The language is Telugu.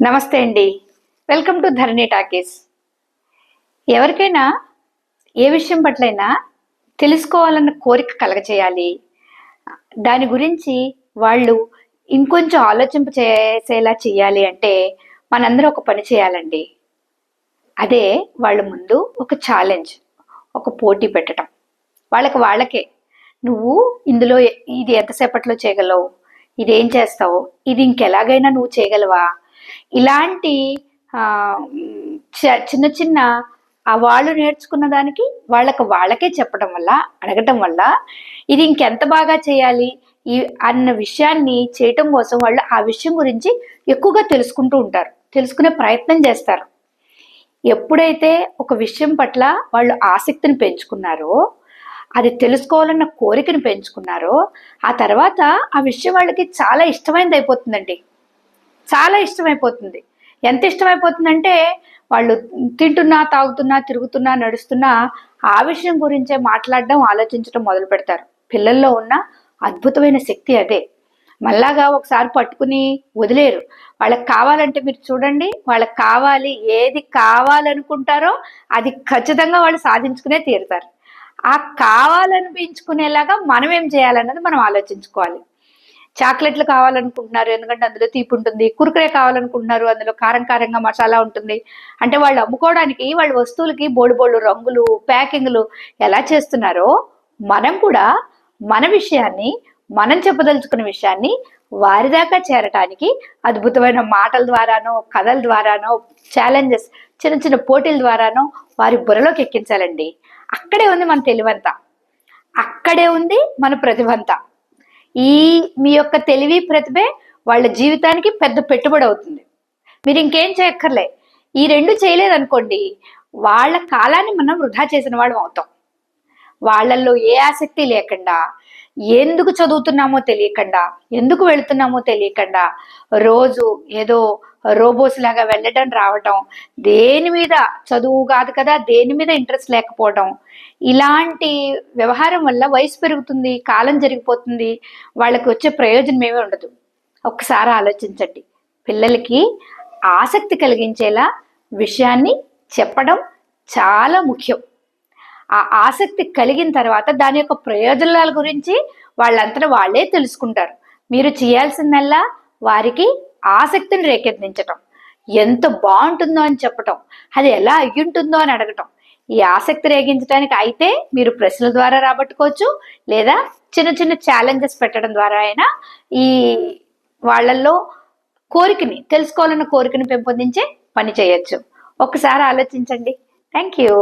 నమస్తే అండి. Welcome to Dharani talkies. ఎవరికైనా ఏ విషయం పట్లైనా తెలుసుకోవాలన్న కోరిక కలగచేయాలి. దాని గురించి వాళ్ళు ఇంకొంచెం ఆలోచింప చేసేలా చేయాలి అంటే మనందరం ఒక పని చేయాలండి. అదే వాళ్ళ ముందు ఒక ఛాలెంజ్ ఒక పోటీ పెట్టడం వాళ్ళకి వాళ్ళకే. నువ్వు ఇందులో ఇది ఎంతసేపట్లో చేయగలవు? ఇది ఏం చేస్తావు? ఇది ఇంకెలాగైనా నువ్వు చేయగలవా? ఇలాంటి ఆ, చ- చిన్న చిన్న ఆ వాళ్ళు నేర్చుకున్న దానికి వాళ్ళకి వాళ్ళకే చెప్పడం వల్ల అడగటం వల్ల ఇది ఇంకెంత బాగా చేయాలి? ఈ అన్న విషయాన్ని చేయటం కోసం వాళ్ళు ఆ విషయం గురించి ఎక్కువగా తెలుసుకుంటూ ఉంటారు. తెలుసుకునే ప్రయత్నం చేస్తారు. ఎప్పుడైతే ఒక విషయం పట్ల వాళ్ళు ఆసక్తిని పెంచుకున్నారో అది తెలుసుకోవాలన్న కోరికను పెంచుకున్నారో ఆ తర్వాత ఆ విషయం వాళ్ళకి చాలా ఇష్టమైనది అయిపోతుందండి చాలా ఇష్టమైపోతుంది. ఎంత ఇష్టమైపోతుందంటే వాళ్ళు తింటున్నా తాగుతున్నా తిరుగుతున్నా నడుస్తున్నా ఆ విషయం గురించే మాట్లాడడం ఆలోచించడం మొదలు పెడతారు. పిల్లల్లో ఉన్న అద్భుతమైన శక్తి అదే. మళ్ళాగా ఒకసారి పట్టుకుని వదిలేరు. వాళ్ళకి కావాలంటే మీరు చూడండి వాళ్ళకి కావాలి ఏది కావాలనుకుంటారో అది ఖచ్చితంగా వాళ్ళు సాధించుకునే తీరుతారు. ఆ కావాలనిపించుకునేలాగా మనం ఏం చేయాలన్నది మనం ఆలోచించుకోవాలి. చాక్లెట్లు కావాలనుకుంటున్నారు ఎందుకంటే అందులో తీపి ఉంటుంది కురుకురే కావాలనుకుంటున్నారు అందులో కారం కారంగా మసాలా ఉంటుంది. అంటే వాళ్ళు అమ్ముకోవడానికి వాళ్ళ వస్తువులకి బోడు బోళ్ళు రంగులు ప్యాకింగ్లు ఎలా చేస్తున్నారో మనం కూడా మన విషయాన్ని మనం చెప్పదలుచుకున్న విషయాన్ని వారి దాకా చేరటానికి అద్భుతమైన మాటల ద్వారానో కథల ద్వారానో ఛాలెంజెస్ చిన్న చిన్న పోటీల ద్వారానో వారి బుర్రలోకి ఎక్కించాలండి. అక్కడే ఉంది మన తెలివంతా. అక్కడే ఉంది మన ప్రతిభంతా. ఈ మీ యొక్క తెలివి ప్రతిభే వాళ్ళ జీవితానికి పెద్ద పెట్టుబడి అవుతుంది. మీరు ఇంకేం చేయక్కర్లే. ఈ రెండు చేయలేదనుకోండి వాళ్ళ కాలాన్ని మనం వృధా చేసిన వాళ్ళం అవుతాం. వాళ్ళల్లో ఏ ఆసక్తి లేకుండా ఎందుకు చదువుతున్నామో తెలియకుండా ఎందుకు వెళుతున్నామో తెలియకుండా రోజు ఏదో రోబోస్ లాగా వెళ్ళడం రావటం. దేని మీద? చదువు కాదు కదా దేని మీద ఇంట్రెస్ట్ లేకపోవడం ఇలాంటి వ్యవహారం వల్ల వయసు పెరుగుతుంది కాలం జరిగిపోతుంది. వాళ్ళకి వచ్చే ప్రయోజనం ఏమీ ఉండదు. ఒకసారి ఆలోచించండి. పిల్లలకి ఆసక్తి కలిగించేలా విషయాన్ని చెప్పడం చాలా ముఖ్యం. ఆ ఆసక్తి కలిగిన తర్వాత దాని యొక్క ప్రయోజనాల గురించి వాళ్ళంతా వాళ్ళే తెలుసుకుంటారు. మీరు చేయాల్సిందల్లా వారికి ఆసక్తిని రేకెత్తించటం. ఎంత బాగుంటుందో అని చెప్పటం. అది ఎలా అయ్యుంటుందో అని అడగటం. ఈ ఆసక్తి రేగించడానికి అయితే మీరు ప్రశ్నల ద్వారా రాబట్టుకోవచ్చు. లేదా చిన్న చిన్న ఛాలెంజెస్ పెట్టడం ద్వారా అయినా ఈ వాళ్ళల్లో కోరికని తెలుసుకోవాలన్న కోరికని పెంపొందించే పని చేయొచ్చు. ఒకసారి ఆలోచించండి. Thank you